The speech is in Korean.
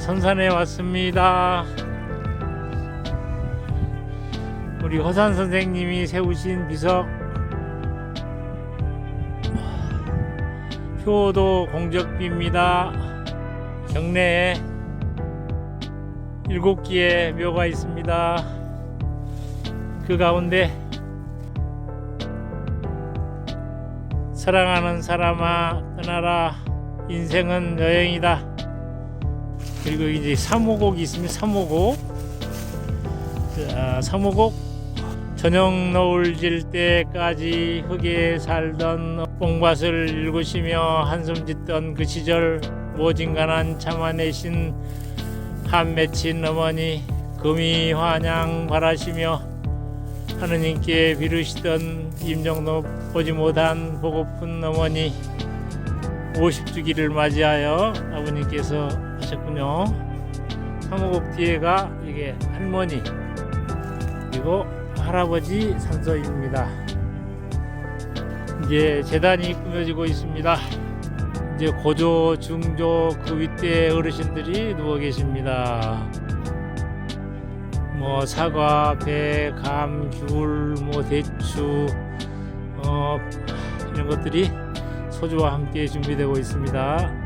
선산에 왔습니다. 우리 허산 선생님이 세우신 비석 효도 공적비입니다. 경내에 일곱 개의 묘가 있습니다. 그 가운데 사랑하는 사람아 떠나라 인생은 여행이다. 그리고 이제 삼호곡이 있습니다. 삼호곡. 자, 삼호곡 저녁 노을 질 때까지 흙에 살던 뽕밭을 일구시며 한숨 짓던 그 시절 모진간한 참아내신 한 맺힌 어머니 금이 환양 바라시며 하느님께 비르시던 임정도 보지 못한 보고픈 어머니 50주기를 맞이하여 아버님께서 하셨군요. 삼호곡 뒤에가 이게 할머니 그리고 할아버지 산소입니다. 이제 재단이 꾸며지고 있습니다. 이제 고조, 중조 그 윗대 어르신들이 누워 계십니다. 뭐 사과, 배, 감, 귤, 뭐 대추, 어, 이런 것들이 소주와 함께 준비되고 있습니다.